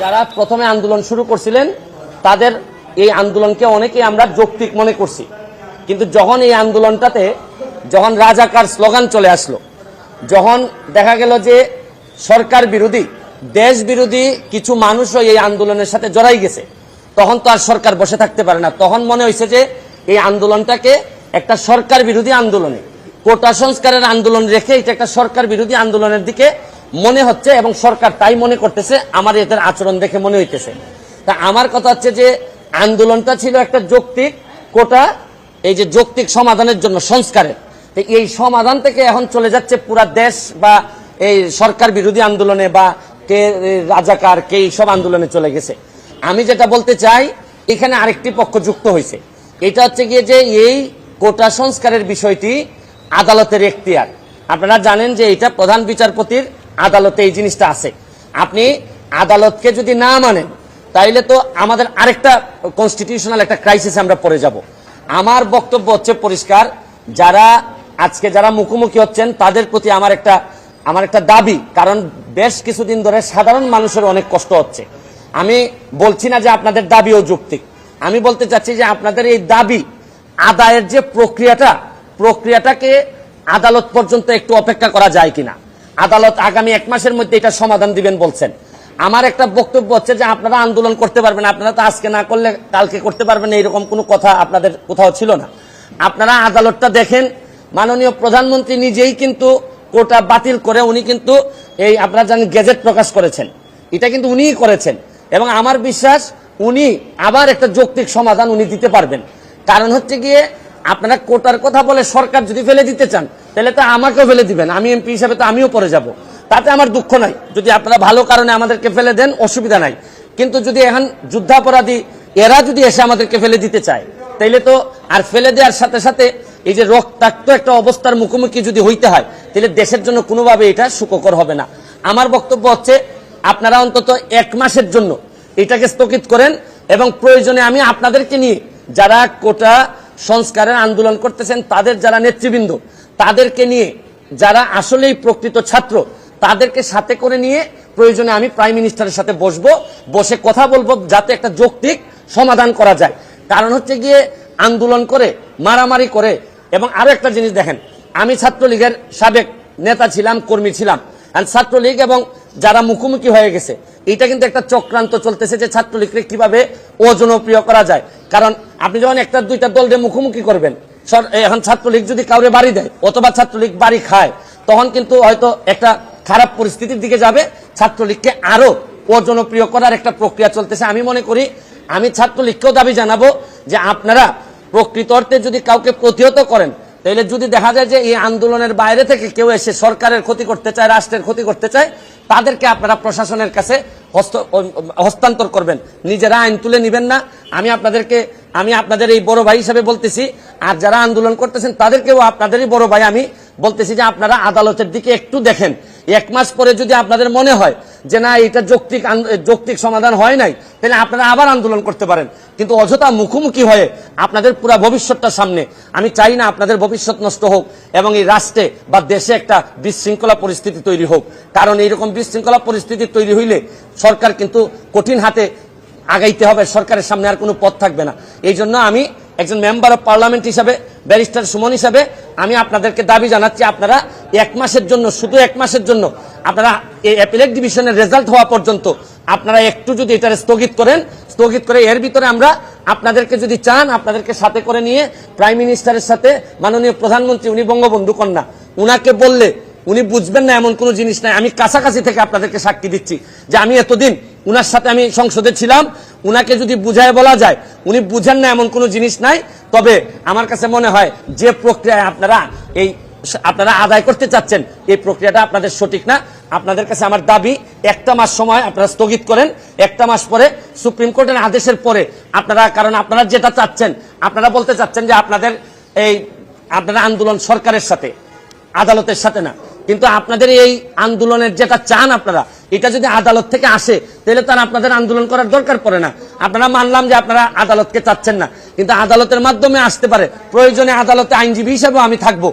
যারা প্রথমে আন্দোলন শুরু করছিলেন, তাদের এই আন্দোলনকে অনেকেই আমরা যৌক্তিক মনে করছি। কিন্তু যখন এই আন্দোলনটাতে, যখন রাজাকার স্লোগান চলে আসলো, যখন দেখা গেল যে সরকার বিরোধী, দেশ বিরোধী কিছু মানুষও এই আন্দোলনের সাথে জড়াই গেছে, তখন তো আর সরকার বসে থাকতে পারে না। তখন মনে হয়েছে যে এই আন্দোলনটাকে একটা সরকার বিরোধী আন্দোলনে, কোটা সংস্কারের আন্দোলন রেখে এটা একটা সরকার বিরোধী আন্দোলনের দিকে মনে হচ্ছে এবং সরকার তাই মনে করতেছে আমার এদের আচরণ দেখে মনে হইতেছে। তা আমার কথা হচ্ছে যে, আন্দোলনটা ছিল একটা যৌক্তিক কোটা, এই যে যৌক্তিক সমাধানের জন্য সংস্কারের। এই সমাধান থেকে এখন চলে যাচ্ছে পুরা দেশ বা এই সরকার বিরোধী আন্দোলনে বা কে রাজাকার, কে সব আন্দোলনে চলে গেছে। আমি যেটা বলতে চাই, এখানে আরেকটি পক্ষ যুক্ত হয়েছে এটা হচ্ছে গিয়ে যে এই কোটা সংস্কারের বিষয়টি আদালতের এখতিয়ার। আপনারা জানেন যে এটা প্রধান বিচারপতির আদালতে এই জিনিসটা আছে। আপনি আদালতকে যদি না মানেন, তাইলে তো আমাদের আরেকটা কনস্টিটিউশনাল একটা ক্রাইসিস আমরা পড়ে যাব। আমার বক্তব্য হচ্ছে পরিষ্কার, যারা আজকে যারা মুখোমুখি হচ্ছেন, তাদের প্রতি আমার একটা আমার একটা দাবি, কারণ বেশ কিছুদিন ধরে সাধারণ মানুষের অনেক কষ্ট হচ্ছে। আমি বলছি না যে আপনাদের দাবি ও যৌক্তিক আমি বলতে চাচ্ছি যে আপনাদের এই দাবি, আদায়ের যে প্রক্রিয়াটা, প্রক্রিয়াটাকে আদালত পর্যন্ত একটু অপেক্ষা করা যায় কিনা। আদালত আগামী এক মাসের মধ্যে এটা সমাধান দিবেন বলছেন। আমার একটা বক্তব্য হচ্ছে যে আপনারা আন্দোলন করতে পারবেন, আপনারা তো আজকে না করলে কালকে করতে পারবেন এইরকম কোনো কথা আপনাদের কোথাও ছিল না। আপনারা আদালতটা দেখেন, মাননীয় প্রধানমন্ত্রী নিজেই কিন্তু কোটা বাতিল করে উনি কিন্তু এই আপনারা জানেন গেজেট প্রকাশ করেছেন। এটা কিন্তু উনিই করেছেন এবং আমার বিশ্বাস উনি আবার একটা যৌক্তিক সমাধান উনি দিতে পারবেন। কারণ হচ্ছে গিয়ে আপনারা কোটার কথা বলে সরকার যদি ফেলে দিতে চান তাহলে তো আমাকেও ফেলে দিবেন। আমি এমপি হিসাবে তো আমিও পরে যাব। তাতে আমার দুঃখ নাই। যদি আপনারা ভালো কারণে আমাদেরকে ফেলে দেন, অসুবিধা নাই। কিন্তু যদি এখন যুদ্ধাপরাধী এরা যদি এসে আমাদেরকে ফেলে দিতে চায়, তাইলে তো আর ফেলে দেওয়ার সাথে সাথে এই যে রক্তাক্ত একটা অবস্থার মুখোমুখি যদি হইতে হয় তাহলে দেশের জন্য কোনোভাবে এটা সুখকর হবে না। আমার বক্তব্য হচ্ছে, আপনারা অন্তত এক মাসের জন্য এটাকে স্থগিত করেন এবং প্রয়োজনে আমি আপনাদেরকে নিয়ে যারা কোটা সংস্কারের আন্দোলন করতেছেন তাদের যারা নেতৃবৃন্দ, তাদেরকে নিয়ে যারা আসলেই প্রকৃত ছাত্র, তাদেরকে সাথে করে নিয়ে প্রয়োজনে আমি প্রাইম মিনিস্টারের সাথে বসবো, বসে কথা বলব যাতে একটা যৌক্তিক সমাধান করা যায়। কারণ হচ্ছে গিয়ে আন্দোলন করে, মারামারি করে এবং আরও একটা জিনিস দেখেন, আমি ছাত্রলীগের সাবেক নেতা ছিলাম, কর্মী ছিলাম। ছাত্রলীগ এবং যারা মুখোমুখি হয়ে গেছে, এটা কিন্তু একটা চক্রান্ত চলতেছে যে ছাত্রলীগকে কীভাবে অজনপ্রিয় করা যায়। কারণ আপনি যখন একটা দুইটা দল দিয়ে মুখোমুখি করবেন এখন ছাত্রলীগ যদি কাউরে বাড়ি দেয়, অথবা ছাত্রলীগ বাড়ি খায়, তখন কিন্তু হয়তো একটা খারাপ পরিস্থিতির দিকে যাবে, ছাত্রলীগকে আরও জনপ্রিয় করার একটা প্রক্রিয়া চলতেছে। আমি মনে করি, আমি ছাত্রলীগকেও দাবি জানাব যে আপনারা প্রকৃত অর্থে যদি কাউকে প্রতিহত করেন তাহলে যদি দেখা যায় যে এই আন্দোলনের বাইরে থেকে কেউ এসে সরকারের ক্ষতি করতে চায়, রাষ্ট্রের ক্ষতি করতে চায়, তাদেরকে আপনারা প্রশাসনের কাছে হস্তান্তর করবেন। নিজেরা আইন তুলে নিবেন না। আমি আপনাদেরকে, আমি আপনাদের এই বড় ভাই হিসাবে বলতেছি, আর যারা আন্দোলন করতেছেন তাদেরকেও আপনাদেরই বড় ভাই আমি বলতেছি যে আপনারা আদালতের দিকে একটু দেখেন। এক মাস পরে যদি আপনাদের মনে হয় যে না, এটা যৌক্তিক যৌক্তিক সমাধান হয় নাই, তাহলে আপনারা আবার আন্দোলন করতে পারেন। কিন্তু অযথা মুখোমুখি হয়ে আপনাদের পুরো ভবিষ্যৎটা সামনে, আমি চাই না আপনাদের ভবিষ্যৎ নষ্ট হোক এবং এই রাষ্ট্রে বা দেশে একটা বিশৃঙ্খলা পরিস্থিতি তৈরি হোক। কারণ এইরকম বিশৃঙ্খলা পরিস্থিতি তৈরি হইলে সরকার কিন্তু কঠিন হাতে আগাইতে হবে, সরকারের সামনে আর কোনো পথ থাকবে না। এই জন্য আমি একজন মেম্বার অফ পার্লামেন্ট হিসাবে ব্যারিস্টার সুমন হিসাবে আমি আপনাদেরকে দাবি জানাচ্ছি, আপনারা এক মাসের জন্য, শুধু এক মাসের জন্য, আপনারা এই অ্যাপিলেট ডিভিশনের রেজাল্ট হওয়া পর্যন্ত আপনারা একটু যদি এটা স্থগিত করেন, স্থগিত করে এর ভিতরে আমরা আপনাদেরকে যদি চান, আপনাদেরকে সাথে করে নিয়ে প্রাইম মিনিস্টারের সাথে মাননীয় প্রধানমন্ত্রী, উনি বঙ্গবন্ধু কন্যা, উনাকে বললে উনি বুঝবেন না এমন কোনো জিনিস নাই। আমি কাছাকাছি থেকে আপনাদেরকে সাক্ষী দিচ্ছি যে আমি এতদিন উনার সাথে আমি সংসদে ছিলাম উনাকে যদি বুঝায় বলা যায়, উনি বুঝেন না এমন কোনো জিনিস নাই, তবে আমার কাছে মনে হয় যে প্রক্রিয়ায় আপনারা এই আপনারা আদায় করতে চাচ্ছেন, এই প্রক্রিয়াটা আপনাদের সঠিক না। আপনাদের কাছে আমার দাবি, একটা মাস সময় আপনারা স্থগিত করেন, একটা মাস পরে সুপ্রিম কোর্টের আদেশের পরে আপনারা, কারণ আপনারা যেটা চাচ্ছেন, আপনারা বলতে চাচ্ছেন যে আপনাদের এই আপনারা আন্দোলন সরকারের সাথে, আদালতের সাথে না। কিন্তু আপনাদের এই আন্দোলনের যেটা চান আপনারা এটা যদি আদালত থেকে আসে, তাহলে তার আপনাদের আন্দোলন করার দরকার পড়ে না। আপনারা মানলাম যে আপনারা আদালতকে চাচ্ছেন না। কিন্তু আদালতের মাধ্যমে আসতে পারে। প্রয়োজনে আদালতে আইনজীবী হিসেবেও আমি থাকব।